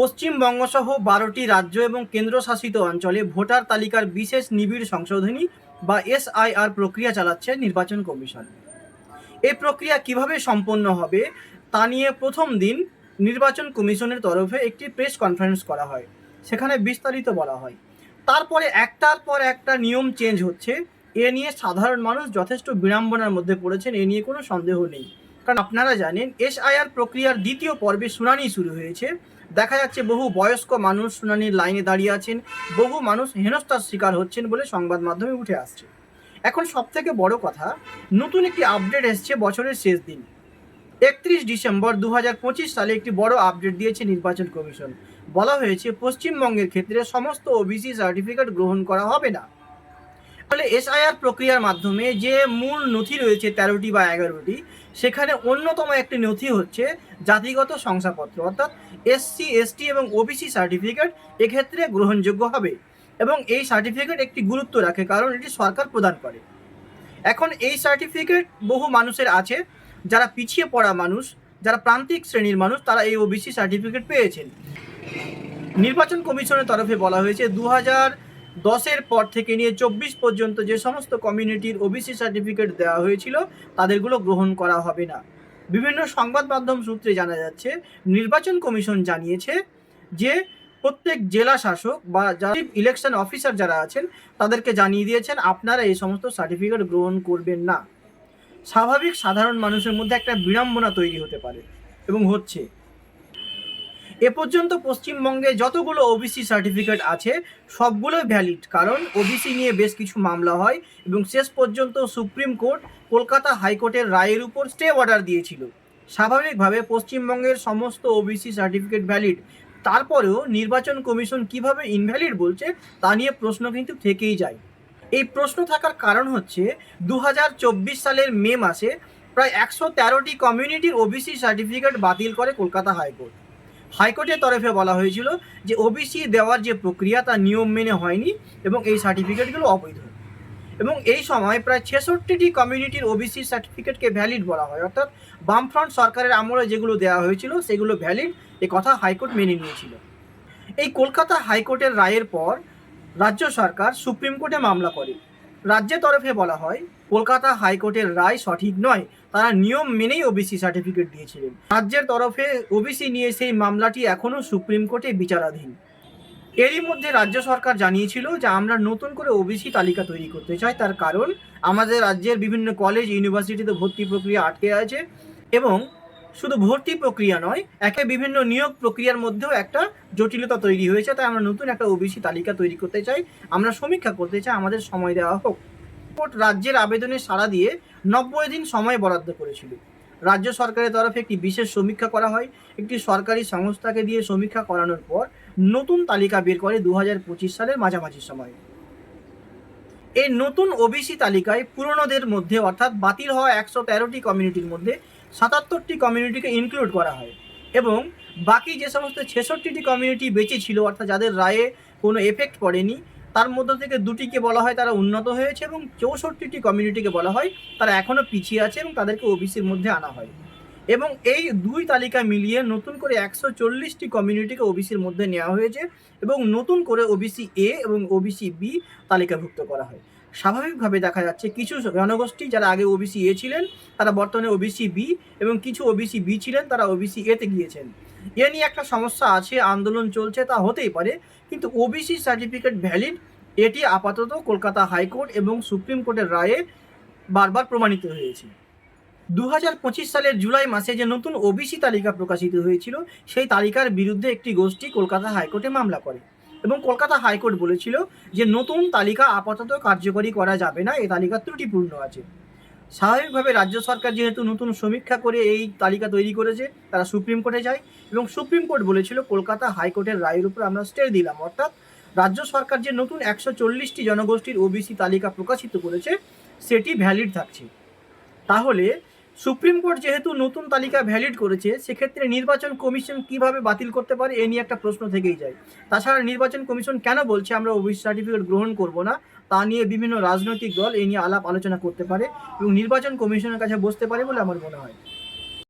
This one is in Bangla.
পশ্চিমবঙ্গ সহ বারোটি রাজ্য এবং কেন্দ্রশাসিত অঞ্চলে ভোটার তালিকার বিশেষ নিবিড় সংশোধনী বা এসআইআর প্রক্রিয়া চালাচ্ছে নির্বাচন কমিশন। এই প্রক্রিয়া কীভাবে সম্পন্ন হবে তা নিয়ে প্রথম দিন নির্বাচন কমিশনের তরফে একটি প্রেস কনফারেন্স করা হয়, সেখানে বিস্তারিত বলা হয়। তারপরে একটার পর একটা নিয়ম চেঞ্জ হচ্ছে। এ নিয়ে সাধারণ মানুষ যথেষ্ট বিড়ম্বনার মধ্যে পড়েছেন, এ নিয়ে কোনো সন্দেহ নেই। কারণ আপনারা জানেন, এসআইআর প্রক্রিয়ার দ্বিতীয় পর্বে শুনানি শুরু হয়েছে। দেখা যাচ্ছে বহু বয়স্ক মানুষ শুনানির লাইনে দাঁড়িয়ে আছেন, বহু মানুষ হেনস্থার শিকার হচ্ছেন বলে সংবাদ মাধ্যমে উঠে আসছে। এখন সব থেকে বড় কথা, নতুন একটি আপডেট এসছে বছরের শেষ দিন। একত্রিশ ডিসেম্বর দু পঁচিশ সালে একটি বড় আপডেট দিয়েছে নির্বাচন কমিশন। বলা হয়েছে, পশ্চিমবঙ্গের ক্ষেত্রে সমস্ত ওবিসি সার্টিফিকেট গ্রহণ করা হবে না। ফলে এসআইআর প্রক্রিয়ার মাধ্যমে যে মূল নথি রয়েছে তেরোটি বা এগারোটি, সেখানে অন্যতম একটি নথি হচ্ছে জাতিগত শংসাপত্র, অর্থাৎ এসসি, এসটি এবং ওবিসি সার্টিফিকেট এক্ষেত্রে গ্রহণযোগ্য হবে এবং এই সার্টিফিকেট একটি গুরুত্ব রাখে, কারণ এটি সরকার প্রদান করে। এখন এই সার্টিফিকেট বহু মানুষের আছে, যারা পিছিয়ে পড়া মানুষ, যারা প্রান্তিক শ্রেণির মানুষ, তারা এই ওবিসি সার্টিফিকেট পেয়েছেন। নির্বাচন কমিশনের তরফে বলা হয়েছে দু হাজার দশের পর থেকে নিয়ে চব্বিশ পর্যন্ত যে সমস্ত কমিউনিটির ওবিসি সার্টিফিকেট দেওয়া হয়েছিল, তাদেরগুলো গ্রহণ করা হবে না। বিভিন্ন সংবাদ মাধ্যম সূত্রে জানা যাচ্ছে, নির্বাচন কমিশন জানিয়েছে যে প্রত্যেক জেলা শাসক বা যারা ইলেকশন অফিসার যারা আছেন, তাদেরকে জানিয়ে দিয়েছেন, আপনারা এই সমস্ত সার্টিফিকেট গ্রহণ করবেন না। স্বাভাবিক সাধারণ মানুষের মধ্যে একটা বিড়ম্বনা তৈরি হতে পারে এবং হচ্ছে। এ পর্যন্ত পশ্চিমবঙ্গে যতগুলো ওবিসি সার্টিফিকেট আছে, সবগুলোই ভ্যালিড কারণ ওবিসি নিয়ে বেশ কিছু মামলা হয় এবং শেষ পর্যন্ত সুপ্রিম কোর্ট কলকাতা হাইকোর্টের রায়ের উপর স্টে অর্ডার দিয়েছিল। স্বাভাবিকভাবে পশ্চিমবঙ্গের সমস্ত ওবিসি সার্টিফিকেট ভ্যালিড তারপরেও নির্বাচন কমিশন কীভাবে ইনভ্যালিড বলছে, তা নিয়ে প্রশ্ন কিন্তু থেকেই যায়। এই প্রশ্ন থাকার কারণ হচ্ছে দু হাজার চব্বিশ সালের মে মাসে প্রায় একশো তেরোটি কমিউনিটির ওবিসি সার্টিফিকেট বাতিল করে কলকাতা হাইকোর্ট। হাইকোর্টের তরফে বলা হয়েছিল যে ওবিসি দেওয়ার যে প্রক্রিয়া তা নিয়ম মেনে হয়নি এবং এই সার্টিফিকেটগুলো অবৈধ। এবং এই সময় প্রায় ছেষট্টিটি কমিউনিটির ওবিসি সার্টিফিকেটকে ভ্যালিড বলা হয়। অর্থাৎ বামফ্রন্ট সরকারের আমলে যেগুলো দেওয়া হয়েছিল, সেগুলো ভ্যালিড এ কথা হাইকোর্ট মেনে নিয়েছিল। এই কলকাতা হাইকোর্টের রায়ের পর রাজ্য সরকার সুপ্রিম কোর্টে মামলা করে। রাজ্যের তরফে বলা হয়, কলকাতা হাইকোর্টের রায় সঠিক নয় তারা নিয়ম মেনেই ওবিসি সার্টিফিকেট দিয়েছিলেন। রাজ্যের তরফে ওবিসি নিয়ে সেই মামলাটি এখনও সুপ্রিম কোর্টে বিচারাধীন। এরই মধ্যে রাজ্য সরকার জানিয়েছিল যে আমরা নতুন করে ওবিসি তালিকা তৈরি করতে চাই, তার কারণ আমাদের রাজ্যের বিভিন্ন কলেজ ইউনিভার্সিটিতে ভর্তি প্রক্রিয়া আটকে আছে এবং শুধু ভর্তি প্রক্রিয়া নয়, একে বিভিন্ন নিয়োগ প্রক্রিয়ার মধ্যেও একটা জটিলতা তৈরি হয়েছে। তাই আমরা নতুন একটা ওবিসি তালিকা তৈরি করতে চাই। আমরা সমীক্ষা করতে চাই, আমাদের সময় দেওয়া হোক। কোর্ট রাজ্যের আবেদনে সাড়া দিয়ে নব্বই দিন সময় বরাদ্দ করেছিল। রাজ্য সরকারের তরফে একটি বিশেষ সমীক্ষা করা হয়। একটি সরকারি সংস্থাকে দিয়ে সমীক্ষা করানোর পর নতুন তালিকা বের করে দু সালের মাঝামাঝি সময়ে। এই নতুন ওবিসি তালিকায় পুরনোদের মধ্যে অর্থাৎ বাতিল হওয়া একশো তেরোটি কমিউনিটির মধ্যে সাতাত্তরটি কমিউনিটিকে ইনক্লুড করা হয় এবং বাকি যে সমস্ত ছেষট্টিটি কমিউনিটি বেঁচে ছিল অর্থাৎ যাদের রায়ে কোনো এফেক্ট পড়েনি তার মধ্য থেকে দুটিকে বলা হয় তারা উন্নত হয়েছে এবং চৌষট্টিটি কমিউনিটিকে বলা হয় তারা এখনও পিছিয়ে আছে এবং তাদেরকে ওবিসির মধ্যে আনা হয়। এবং এই দুই তালিকা মিলিয়ে নতুন করে একশো চল্লিশটি কমিউনিটিকে ওবিসির মধ্যে নেওয়া হয়েছে এবং নতুন করে ওবিসি এ এবং ওবিসি বি তালিকাভুক্ত করা হয়। স্বাভাবিকভাবে দেখা যাচ্ছে কিছু জনগোষ্ঠী যারা আগে ওবিসি এ ছিলেন, তারা বর্তমানে ওবিসি বি এবং কিছু ওবিসি বি ছিলেন, তারা ওবিসি এতে গিয়েছেন। এ নিয়ে একটা সমস্যা আছে, আন্দোলন চলছে, তা হতেই পারে। কিন্তু ওবিসি সার্টিফিকেট ভ্যালিড এটি আপাতত কলকাতা হাইকোর্ট এবং সুপ্রিম কোর্টের রায়ে বারবার প্রমাণিত হয়েছে। দু হাজার পঁচিশ সালের জুলাই মাসে যে নতুন ওবিসি তালিকা প্রকাশিত হয়েছিল, সেই তালিকার বিরুদ্ধে একটি গোষ্ঠী কলকাতা হাইকোর্টে মামলা করে। এবং কলকাতা হাইকোর্ট বলেছিল যে, নতুন তালিকা আপাতত কার্যকরী করা যাবে না এই তালিকা ত্রুটিপূর্ণ আছে। স্বাভাবিকভাবে রাজ্য সরকার যেহেতু নতুন সমীক্ষা করে এই তালিকা তৈরি করেছে, তারা সুপ্রিম কোর্টে যায় এবং সুপ্রিম কোর্ট বলেছিল কলকাতা হাইকোর্টের রায়ের উপর আমরা স্টে দিলাম। অর্থাৎ রাজ্য সরকার যে নতুন একশো চল্লিশটি জনগোষ্ঠীর ওবিসি তালিকা প্রকাশিত করেছে, সেটি ভ্যালিড থাকছে। তাহলে সুপ্রিম কোর্ট যেহেতু নতুন তালিকা ভ্যালিড করেছে, সেক্ষেত্রে নির্বাচন কমিশন কীভাবে বাতিল করতে পারে এ নিয়ে একটা প্রশ্ন থেকেই যায়। তাছাড়া নির্বাচন কমিশন কেন বলছে আমরা ওবিসি সার্টিফিকেট গ্রহণ করব না? তা নিয়ে বিভিন্ন রাজনৈতিক দল এ নিয়ে আলাপ আলোচনা করতে পারে এবং নির্বাচন কমিশনের কাছে বসতে পারে বলে আমার মনে হয়।